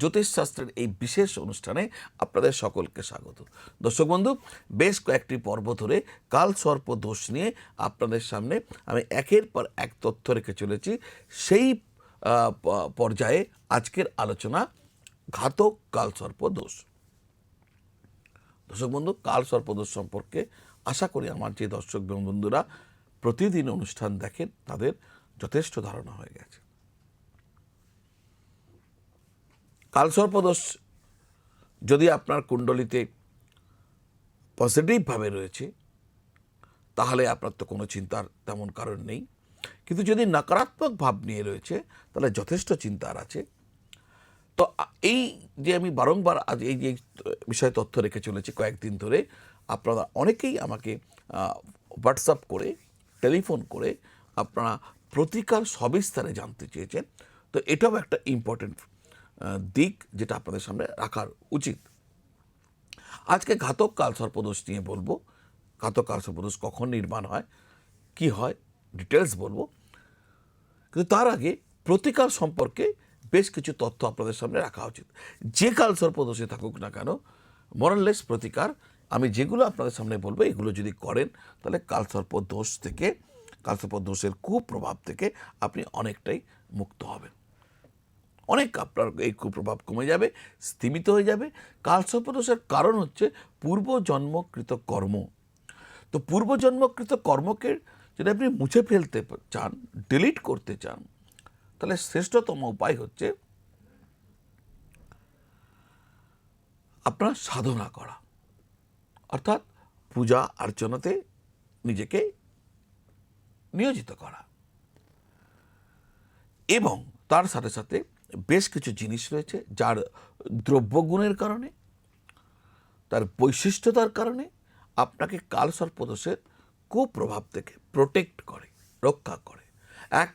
জ্যোতিষশাস্ত্রের এই বিশেষ অনুষ্ঠানে আপনাদের সকলকে স্বাগত। দর্শক বন্ধু, বেশ কয়েকটি পর্ব ধরে কাল সর্প দোষ নিয়ে আপনাদের সামনে আমি একের পর এক তথ্য রেখে চলেছি। সেই পর্যায়ে আজকের আলোচনা ঘাতক কাল সর্প দোষ। দর্শক বন্ধু, কাল সর্পদোষ সম্পর্কে আশা করি আমার যে দর্শক বন্ধুরা প্রতিদিন অনুষ্ঠান দেখেন, তাদের যথেষ্ট ধারণা হয়ে গেছে। কাল সর্পদোষ যদি আপনার কুণ্ডলিতে পজিটিভভাবে রয়েছে, তাহলে আপনার তো কোনো চিন্তার তেমন কারণ নেই। কিন্তু যদি নকারাত্মক ভাব নিয়ে রয়েছে, তাহলে যথেষ্ট চিন্তার আছে। তো এই যে আমি বারংবার আজ এই যে বিষয়ে তথ্য রেখে চলেছি কয়েকদিন ধরে, আপনারা অনেকেই আমাকে হোয়াটসঅ্যাপ করে, টেলিফোন করে আপনারা প্রতিকার সবিস্তারে জানতে চেয়েছেন। তো এটাও একটা ইম্পর্টেন্ট দিক যেটা আপনাদের সামনে রাখার উচিত। আজকে ঘাতক কাল সর্পদোষ নিয়ে বলব। ঘাতক কাল সর্পদোষ কখন নির্মাণ হয়, কি হয় ডিটেলস বলব। কিন্তু তার আগে প্রতিকার সম্পর্কে বেশ কিছু তথ্য আপনাদের সামনে রাখা উচিত। যে কাল সর্পদোষে থাকুক না কেন মরাললেস প্রতিকার, আমি যেগুলো আপনাদের সামনে বলব, এগুলো যদি করেন, তাহলে কালসর্প দোষ থেকে কালসর্প দোষের কুপ্রভাব থেকে আপনি অনেকটাই মুক্ত হবেন। অনেক আপনার এই কুপ্রভাব কমে যাবে স্থিমিত হয়ে যাবে। কালসর্পদোষের কারণ হচ্ছে পূর্বজন্মকৃত কর্ম। তো পূর্বজন্মকৃত কর্মকে যদি আপনি মুছে ফেলতে চান ডিলিট করতে চান, তাহলে শ্রেষ্ঠতম উপায় হচ্ছে আপনার সাধনা করা। অর্থাৎ পূজা অর্চনাতে নিজেকে নিয়োজিত করা। এবং তার সাথে সাথে বেশ কিছু জিনিস রয়েছে যার দ্রব্যগুণের কারণে, তার বৈশিষ্ট্যতার কারণে আপনাকে কাল সর্পদোষের কুপ্রভাব থেকে প্রোটেক্ট করে, রক্ষা করে। এক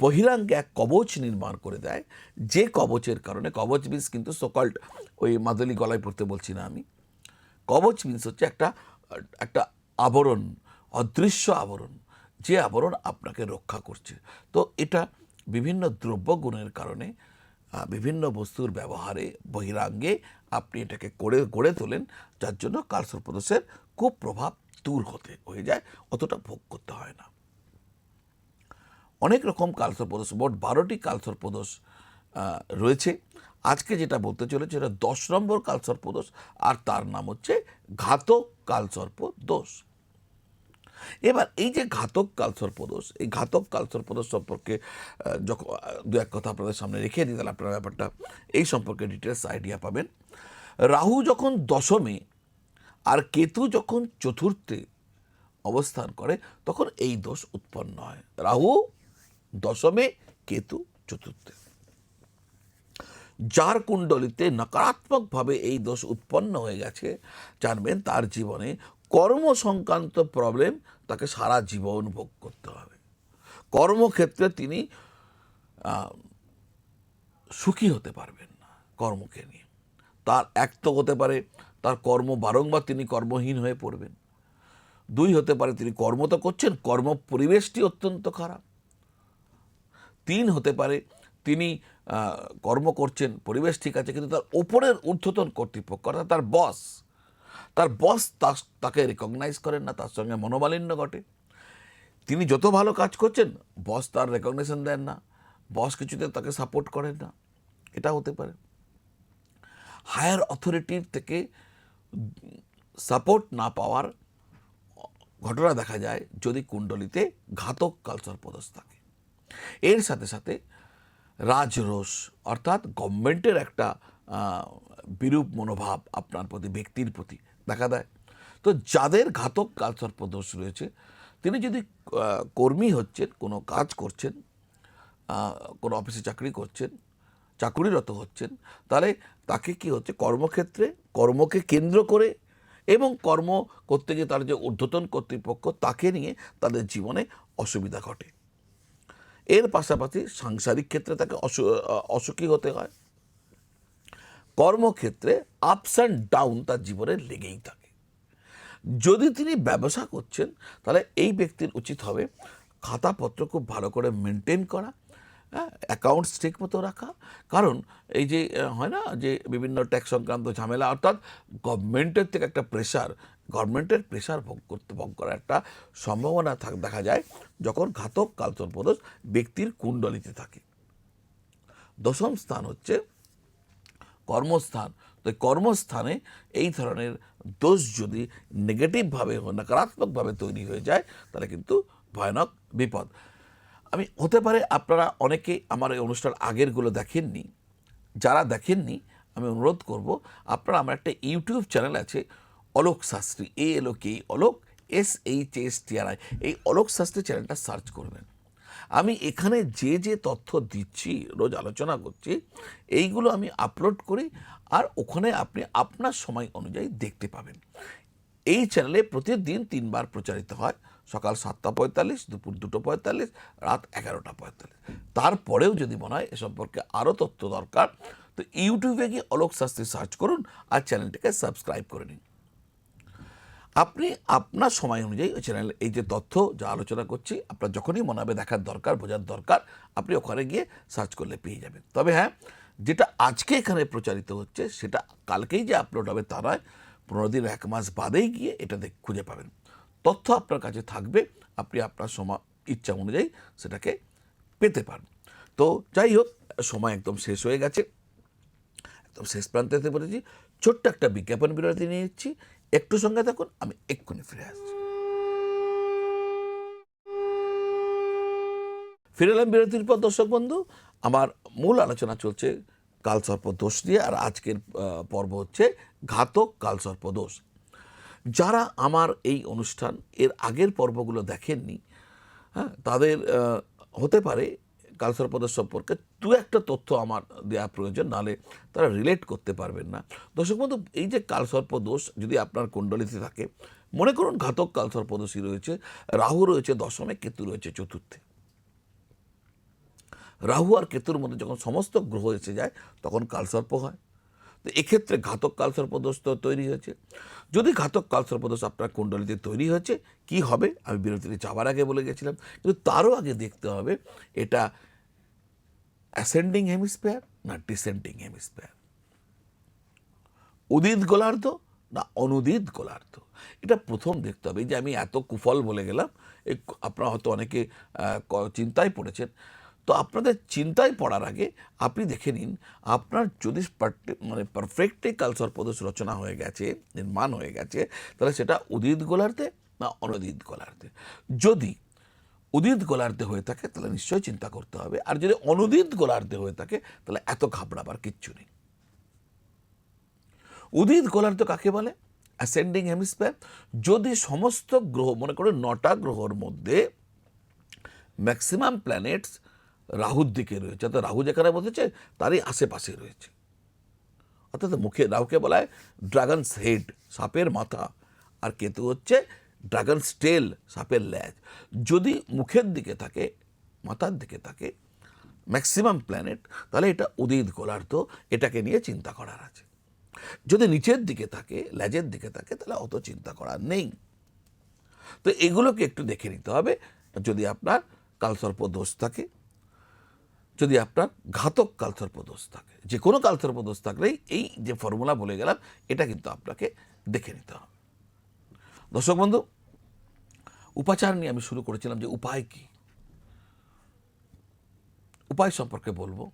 বহিরাঙ্গে এক কবচ নির্মাণ করে দেয়, যে কবচের কারণে, কবচ মিন্স কিন্তু সকল্ড ওই মাদলি গলায় পড়তে বলছি না আমি, কবচ মিন্স হচ্ছে একটা একটা আবরণ, অদৃশ্য আবরণ, যে আবরণ আপনাকে রক্ষা করছে। তো এটা বিভিন্ন দ্রব্যগুণের কারণে বিভিন্ন বস্তুর ব্যবহারে বহিরাঙ্গে আপনি এটাকে করে, গড়ে তোলেন, যার জন্য কালসর্পদোষের খুব প্রভাব দূর হতে, হয়ে যায়, অতটা ভোগ করতে হয় না। অনেক রকম কালসর্পদোষ মোট বারোটি কালসর্পদোষ রয়েছে। আজকে যেটা বলতে চলেছে এটা দশ নম্বর কালসর্পদোষ আর তার নাম হচ্ছে ঘাতক কালসর্প দোষ এবার এই যে ঘাতক কালসর্পদোষ এই ঘাতক কালসর্পদোষ সম্পর্কে যখন দু এক কথা আপনাদের সামনে রেখে দিই, তাহলে আপনারা ব্যাপারটা এই সম্পর্কে ডিটেলস আইডিয়া পাবেন। রাহু যখন দশমে আর কেতু যখন চতুর্থে অবস্থান করে, তখন এই দোষ উৎপন্ন হয়। রাহু দশমে, কেতু চতুর্থে। যার কুণ্ডলিতে নকারাত্মকভাবে এই দোষ উৎপন্ন হয়ে গেছে, জানবেন তার জীবনে কর্ম সংক্রান্ত প্রবলেম তাকে সারা জীবন ভোগ করতে হবে। কর্মক্ষেত্রে তিনি সুখী হতে পারবেন না কর্মকে নিয়ে। তার এক তো হতে পারে তার কর্ম বারংবার তিনি কর্মহীন হয়ে পড়বেন। দুই হতে পারে তিনি কর্ম তো করছেন, কর্ম পরিবেশটি অত্যন্ত খারাপ। তিন হতে পারে তিনি কর্ম করছেন, পরিবেশ ঠিক আছে, কিন্তু তার ওপরের ঊর্ধ্বতন কর্তৃপক্ষ, অর্থাৎ তার বস তার বস তাকে রেকগনাইজ করেন না, তার সঙ্গে মনোমালিন্য ঘটে। তিনি যত ভালো কাজ করছেন বস তার রেকগনেশন দেন না। বস কিছুতে তাকে সাপোর্ট করেন না। এটা হতে পারে। হায়ার অথরিটির থেকে সাপোর্ট না পাওয়ার ঘটনা দেখা যায় যদি কুণ্ডলিতে ঘাতক কালচার পদস্থ থাকে। এর সাথে সাথে রাজরোষ অর্থাৎ গভর্নমেন্টের একটা বিরূপ মনোভাব আপনার প্রতি, ব্যক্তির প্রতি দেখা দেয়। তো যাদের ঘাতক কালচার দোষ রয়েছে, তিনি যদি কর্মী হচ্ছেন, কোনো কাজ করছেন কোনো অফিসে চাকরি করছেন, চাকুরিরত হচ্ছেন, তাহলে তাকে কি হচ্ছে? কর্মক্ষেত্রে কর্মকে কেন্দ্র করে এবং কর্ম করতে গিয়ে তার যে ঊর্ধ্বতন কর্তৃপক্ষ, তাকে নিয়ে তাদের জীবনে অসুবিধা ঘটে। এর পাশাপাশি সাংসারিক ক্ষেত্রে তাকে অসু- অসুখী হতে হয়। কর্মক্ষেত্রে আপস অ্যান্ড ডাউন তার জীবনে লেগেই থাকে। যদি তিনি ব্যবসা করছেন, তাহলে এই ব্যক্তির উচিত হবে খাতাপত্র খুব ভালো করে মেনটেন করা অ্যাকাউন্টস ঠিক মতো রাখা। কারণ এই যে হয় না যে বিভিন্ন ট্যাক্স সংক্রান্ত ঝামেলা, অর্থাৎ গভর্নমেন্টের থেকে একটা প্রেশার গভর্নমেন্টের প্রেশার ভোগ করতে, ভোগ করার একটা সম্ভাবনা থাক, দেখা যায় যখন ঘাতক কালচর্পদোষ ব্যক্তির কুণ্ডলিতে থাকে। দশম স্থান হচ্ছে কর্মস্থান। তো কর্মস্থানে এই ধরনের দোষ যদি নেগেটিভভাবে নকারাত্মকভাবে তৈরি হয়ে যায়, তাহলে কিন্তু ভয়ানক বিপদ। আমি হতে পারে আপনারা অনেকে আমার এই অনুষ্ঠান আগেরগুলো দেখেননি। যারা দেখেননি, আমি অনুরোধ করব, আপনারা আমার একটা ইউটিউব চ্যানেল আছে, Alok Shastri, A L K, Alok S H S T R I. এই অলোক শাস্ত্রী চ্যানেলটা সার্চ করবেন। আমি এখানে যে যে তথ্য দিচ্ছি, রোজ আলোচনা করছি, এইগুলো আমি আপলোড করি আর ওখানে আপনি আপনার সময় অনুযায়ী দেখতে পাবেন। এই চ্যানেলে প্রতিদিন তিনবার প্রচারিত হয়। সকাল সাতটা পঁয়তাল্লিশ, দুপুর দুটো পঁয়তাল্লিশ, রাত এগারোটা পঁয়তাল্লিশ। তারপরেও যদি মনে হয় এ সম্পর্কে আরও তথ্য দরকার, তো ইউটিউবে গিয়ে অলোক শাস্ত্রী সার্চ করুন আর চ্যানেলটিকে সাবস্ক্রাইব করে নিন। আপনি আপনার সময় অনুযায়ী ওই চ্যানেলে এই যে তথ্য, যা আলোচনা করছি, আপনার যখনই মনে হবে দেখার দরকার, বোঝার দরকার, আপনি ওখানে গিয়ে সার্চ করলে পেয়ে যাবেন। তবে হ্যাঁ যেটা আজকে এখানে প্রচারিত হচ্ছে, সেটা কালকেই যে আপলোড হবে তা নয়, পনেরো দিন, এক মাস বাদেই গিয়ে এটা দেখ, খুঁজে পাবেন। তথ্য আপনার কাছে থাকবে, আপনি আপনার সময় ইচ্ছা অনুযায়ী সেটাকে পেতে পারেন তো যাই হোক, সময় একদম শেষ হয়ে গেছে। একদম শেষ প্রান্তে পড়েছি। ছোট্ট একটা বিজ্ঞাপন বিরতি নিয়ে নিচ্ছি। একটু সঙ্গে থাকুন, আমি এক্ষুনি ফিরে আসছি। ফিরে এলাম বিরতির পর, দর্শক বন্ধু, আমার মূল আলোচনা চলছে কালসর্প দোষ নিয়ে, আর আজকের পর্ব হচ্ছে ঘাতক কালসর্প দোষ। যারা আমার এই অনুষ্ঠান, এর আগের পর্বগুলো দেখেননি হ্যাঁ তাদের হতে পারে কালসর্পদোষ সম্পর্কে দু একটা তথ্য আমার দেওয়া প্রয়োজন নাহলে তারা রিলেট করতে পারবেন না। দর্শক বন্ধু, এই যে কালসর্প দোষ যদি আপনার কুণ্ডলিতে থাকে, মনে করুন ঘাতক কালসর্পদোষী রয়েছে, রাহু রয়েছে দশমে, কেতু রয়েছে চতুর্থে। রাহু আর কেতুর মধ্যে যখন সমস্ত গ্রহ এসে যায়, তখন কালসর্প হয়। তো এক্ষেত্রে ঘাতক কালসর্পদোষ তো তৈরি হয়েছে। যদি ঘাতক কালসর্পদোষ আপনার কুণ্ডলিতে তৈরি হয়েছে, কি হবে? আমি বিরতিতে যাওয়ার আগে বলে গেছিলাম। কিন্তু তারও আগে দেখতে হবে, এটা অ্যাসেন্ডিং হেমিস্ফেয়ার না ডিসেন্ডিং হেমিস্ফেয়ার উদিত গোলার্ধ না অনুদিত গোলার্ধ? এটা প্রথম দেখতে হবে। যে আমি এত কুফল বলে গেলাম এই আপনারা হয়তো অনেকে চিন্তায় পড়েছেন। তো আপনাদের চিন্তায় পড়ার আগে আপনি দেখে নিন, আপনার যদি মানে পারফেক্টলি কালচার প্রদেশ রচনা হয়ে গেছে, নির্মাণ হয়ে গেছে, তাহলে সেটা উদিত গোলার্ধে না অনুদিত গোলার্ধে? যদি উদিত গোলার্ধে হয়ে থাকে, তাহলে নিশ্চয়ই চিন্তা করতে হবে। আর যদি অনুদিত গোলার্ধে হয়ে থাকে, তাহলে এত ঘাবড়াবার কিচ্ছু নেই। উদিত গোলার্ধ কাকে বলে? অ্যাসেন্ডিং হেমিস্ফিয়ার যদি সমস্ত গ্রহ, মনে করো নটা গ্রহর মধ্যে ম্যাক্সিমাম প্ল্যানেটস রাহুর দিকে রয়েছে, অর্থাৎ রাহু যেখানে বসেছে, তারই আশেপাশে রয়েছে। অর্থাৎ মুখে, রাহুকে বলা হয় ড্রাগনস হেড সাপের মাথা। আর কেতু হচ্ছে ড্রাগনস স্টেল সাপের ল্যাজ। যদি মুখের দিকে থাকে, মাথার দিকে থাকে, ম্যাক্সিমাম প্ল্যানেট, তাহলে এটা উদিত গোলার্ধ, এটাকে নিয়ে চিন্তা করার আছে। যদি নিচের দিকে থাকে, ল্যাজের দিকে থাকে, তাহলে অত চিন্তা করার নেই। তো এগুলোকে একটু দেখে নিতে হবে। যদি আপনার কালসর্প দোষ থাকে, যদি আপনার ঘাতক কালসর্প দোষ থাকে, যে কোনো কালসর্প দোষ থাকলেই এই যে ফর্মুলা বলে গেলাম, এটা কিন্তু আপনাকে দেখে নিতে হবে। দর্শক বন্ধু উপাচার নিয়ে আমি শুরু করেছিলাম যে উপায় কি? উপায় সম্পর্কে বলব,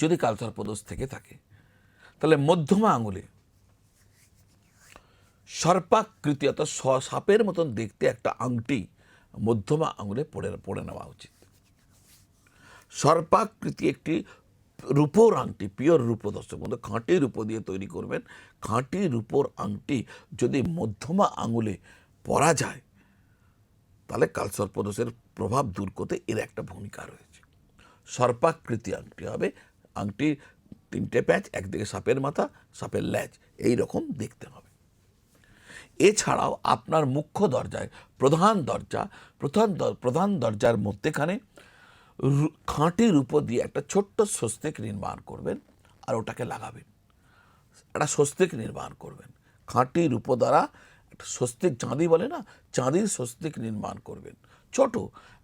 যদি কালচার দোষ থেকে থাকে, তাহলে মধ্যমা আঙুলে সর্পাকৃতি অর্থাৎ সাপের মতন দেখতে একটা আংটি মধ্যমা আঙুলে পড়ে পড়ে নেওয়া উচিত। সর্পাকৃতি একটি রূপোর আংটি, পিওর রূপো দর্শক বন্ধু, খাঁটি রূপো দিয়ে তৈরি করবেন। খাঁটি রূপোর আংটি যদি মধ্যমা আঙুলে পরা যায় তাহলে কালসর্পদোষের প্রভাব দূর করতে এর একটা ভূমিকা রয়েছে। সর্পাকৃতি আংটি হবে। আংটি তিনটে প্যাচ, একদিকে সাপের মাথা, সাপের ল্যাজ, এই রকম দেখতে হবে। এছাড়াও আপনার মুখ্য দরজায় প্রধান দরজা, প্রধান প্রধান দরজার মধ্যেখানে রু- খাঁটি রূপো দিয়ে একটা ছোট্ট স্বস্তিক নির্মাণ করবেন আর ওটাকে লাগাবেন। একটা স্বস্তিক নির্মাণ করবেন। খাঁটি রূপো দ্বারা স্বস্তিক চাঁদি বলে না চাঁদির স্বস্তিক নির্মাণ করবেন। ছোট,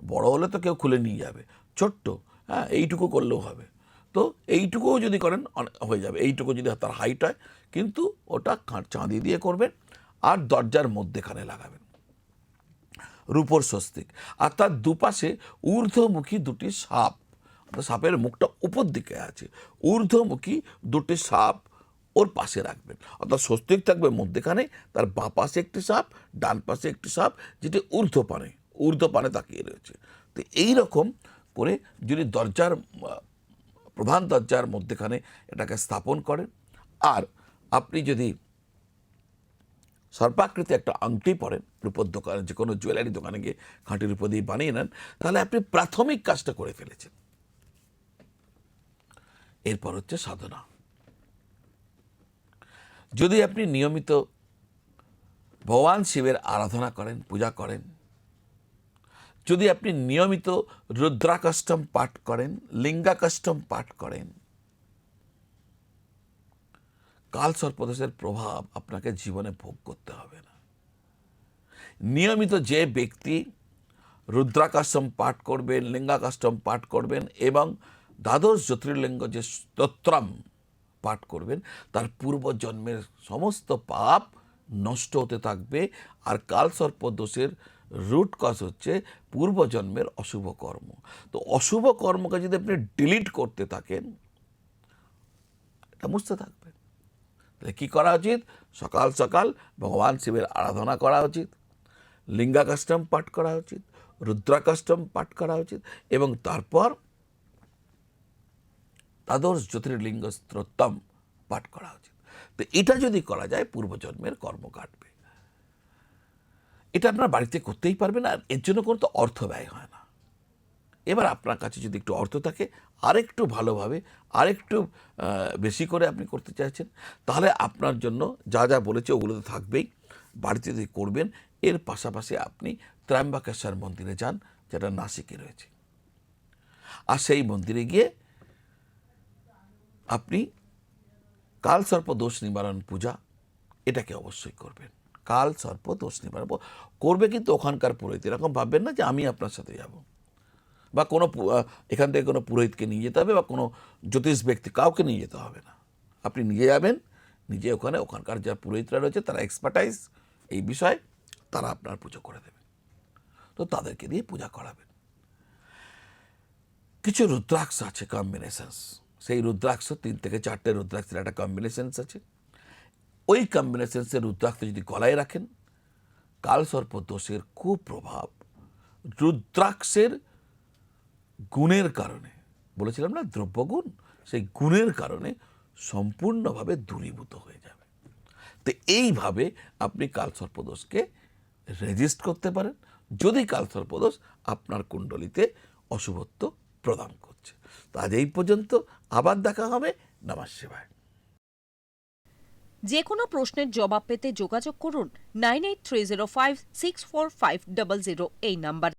বড় হলে তো কেউ খুলে নিয়ে যাবে। ছোট্ট হ্যাঁ এইটুকু করলেও হবে। তো এইটুকুও যদি করেন হয়ে যাবে। এইটুকু যদি তার হাইট হয়, কিন্তু ওটা চাঁদি দিয়ে করবেন আর দরজার মধ্যেখানে লাগাবেন। রূপর স্বস্তিক। আর তার দুপাশে ঊর্ধ্বমুখী দুটি সাপ। সাপের মুখটা উপর দিকে আছে। ঊর্ধ্বমুখী দুটি সাপ ওর পাশে রাখবেন। অর্থাৎ স্বস্তিক থাকবে মধ্যেখানে, তার বাঁ পাশে একটি সাপ, ডান পাশে একটি সাপ, যেটি ঊর্ধ্বপানে ঊর্ধ্বপানে তাকিয়ে রয়েছে। তো এই রকম করে যদি দরজার প্রধান দরজার মধ্যেখানে এটাকে স্থাপন করেন, আর আপনি যদি সর্পাকৃতি একটা আংটি পরেন, রূপোর দোকানে যে কোনো জুয়েলারি দোকানে গিয়ে খাঁটি রূপো দিয়ে বানিয়ে নেন, তাহলে আপনি প্রাথমিক কাজটা করে ফেলেছেন। এরপর হচ্ছে সাধনা। যদি আপনি নিয়মিত ভগবান শিবের আরাধনা করেন, পূজা করেন, যদি আপনি নিয়মিত রুদ্রাকাষ্টম পাঠ করেন লিঙ্গাকাষ্টম পাঠ করেন, কাল সর্পদোষের প্রভাব আপনাকে জীবনে ভোগ করতে হবে না। নিয়মিত যে ব্যক্তি রুদ্রাকাষ্টম পাঠ করবেন লিঙ্গাকাষ্টম পাঠ করবেন এবং দ্বাদশ জ্যোতির্লিঙ্গ যে স্তোত্রম পাঠ করবেন, তার পূর্বজন্মের সমস্ত পাপ নষ্ট হতে থাকবে। আর কাল সর্পদোষের রুট কজ হচ্ছে পূর্বজন্মের অশুভ কর্ম। তো অশুভ কর্মকে যদি আপনি ডিলিট করতে থাকেন, এটা মুছতে থাকবেন তাহলে কী করা উচিত? সকাল সকাল ভগবান শিবের আরাধনা করা উচিত, লিঙ্গাকাষ্টম পাঠ করা উচিত, রুদ্রাকাষ্টম পাঠ করা উচিত এবং তারপর দ্বাদশ জ্যোতির্লিঙ্গ স্তোত্তম পাঠ করা উচিত। তো এটা যদি করা যায়, পূর্বজন্মের কর্ম কাটবে। এটা আপনার বাড়িতে করতেই পারবেন আর এর জন্য কোনো তো অর্থ ব্যয় হয় না। এবার আপনার কাছে যদি একটু অর্থ থাকে, আরেকটু ভালোভাবে, আরেকটু বেশি করে আপনি করতে চাইছেন, তাহলে আপনার জন্য যা যা বলেছে ওগুলো তো থাকবেই। বাড়িতে যদি করবেন, এর পাশাপাশি আপনি ত্র্যম্বকেশ্বর মন্দিরে যান, যেটা নাসিকে রয়েছে। আর সেই মন্দিরে গিয়ে আপনি কাল সর্প দোষ নিবারণ পূজা এটাকে অবশ্যই করবেন। কাল সর্প দোষ নিবারণ করবে কিন্তু ওখানকার পুরোহিত। এরকম ভাববেন না যে আমি আপনার সাথে যাব। বা কোনো এখান থেকে কোনো পুরোহিতকে নিয়ে যেতে হবে বা কোনো জ্যোতিষ ব্যক্তি কাউকে নিয়ে যেতে হবে না। আপনি নিজে যাবেন, নিজে ওখানে, ওখানকার যা পুরোহিতরা রয়েছে তারা এক্সপার্টাইজ এই বিষয়ে তারা আপনার পুজো করে দেবে। তো তাদেরকে দিয়ে পূজা করাবেন। কিছু রুদ্রাক্ষ আছে কম্বিনেশনস সেই রুদ্রাক্ষ, তিন থেকে চারটে রুদ্রাক্ষের একটা কম্বিনেশনস আছে। ওই কম্বিনেশনসের রুদ্রাক্ষ যদি গলায় রাখেন কালসর্প দোষের কুপ্রভাব রুদ্রাক্ষের গুণের কারণে। বলেছিলাম না, দ্রব্যগুণ সেই গুণের কারণে সম্পূর্ণভাবে দূরীভূত হয়ে যাবে। তো এইভাবে আপনি কালসর্পদোষকে রেজিস্ট করতে পারেন। যদি কালসর্পদোষ আপনার কুণ্ডলিতে অশুভত্ব প্রদান করছে। তো আজ এই পর্যন্ত আবার দেখা হবে। নামাজ সেবায় যে কোনো প্রশ্নের জবাব পেতে যোগাযোগ করুন nine eight three zero five six four five double zero এই নাম্বার।